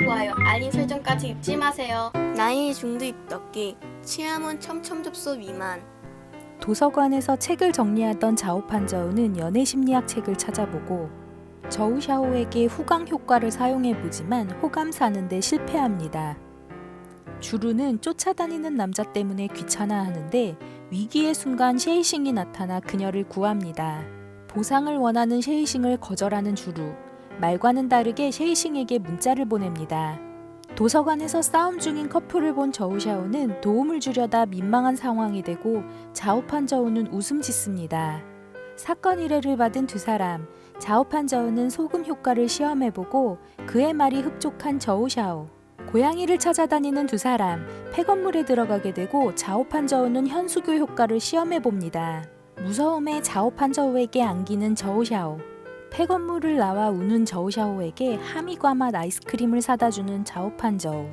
좋아요, 알림 설정까지 잊지 마세요. 나이 중도 입덕기, 취함은 첨첨 접수 미만. 도서관에서 책을 정리하던 자오판 저우는 연애 심리학 책을 찾아보고 저우샤오에게 후광 효과를 사용해 보지만 호감 사는데 실패합니다. 주루는 쫓아다니는 남자 때문에 귀찮아하는데 위기의 순간 셰이싱이 나타나 그녀를 구합니다. 보상을 원하는 셰이싱을 거절하는 주루. 말과는 다르게 셰이싱에게 문자를 보냅니다. 도서관에서 싸움 중인 커플을 본 저우샤오는 도움을 주려다 민망한 상황이 되고 자오판 저우는 웃음 짓습니다. 사건 의뢰를 받은 두 사람, 자오판 저우는 소금 효과를 시험해보고 그의 말이 흡족한 저우샤오. 고양이를 찾아다니는 두 사람, 폐건물에 들어가게 되고 자오판 저우는 현수교 효과를 시험해봅니다. 무서움에 자오판 저우에게 안기는 저우샤오. 폐건물을 나와 우는 저우샤오에게 하미과 맛 아이스크림을 사다 주는 자오판저우.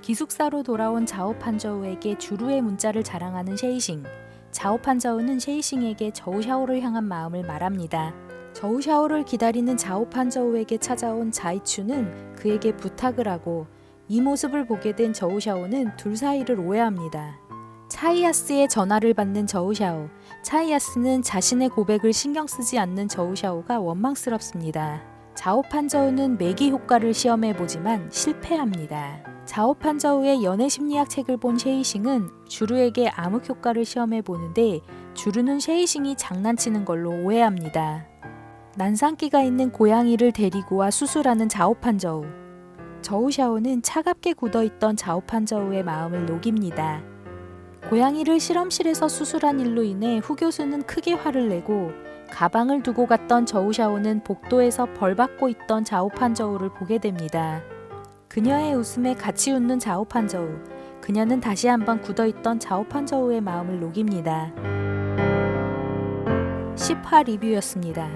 기숙사로 돌아온 자오판저우에게 주루의 문자를 자랑하는 셰이싱. 자오판저우는 셰이싱에게 저우샤오를 향한 마음을 말합니다. 저우샤오를 기다리는 자오판저우에게 찾아온 자이추는 그에게 부탁을 하고 이 모습을 보게 된 저우샤오는 둘 사이를 오해합니다. 차이아스의 전화를 받는 저우샤오. 차이아스는 자신의 고백을 신경 쓰지 않는 저우샤오가 원망스럽습니다. 자오판저우는 매기 효과를 시험해 보지만 실패합니다. 자오판저우의 연애 심리학 책을 본 셰이싱은 주루에게 암흑 효과를 시험해 보는데 주루는 셰이싱이 장난치는 걸로 오해합니다. 난상기가 있는 고양이를 데리고 와 수술하는 자오판저우. 저우샤오는 차갑게 굳어있던 자오판저우의 마음을 녹입니다. 고양이를 실험실에서 수술한 일로 인해 후 교수는 크게 화를 내고 가방을 두고 갔던 저우샤오는 복도에서 벌 받고 있던 자오판저우를 보게 됩니다. 그녀의 웃음에 같이 웃는 자오판저우. 그녀는 다시 한번 굳어있던 자오판저우의 마음을 녹입니다. 10화 리뷰였습니다.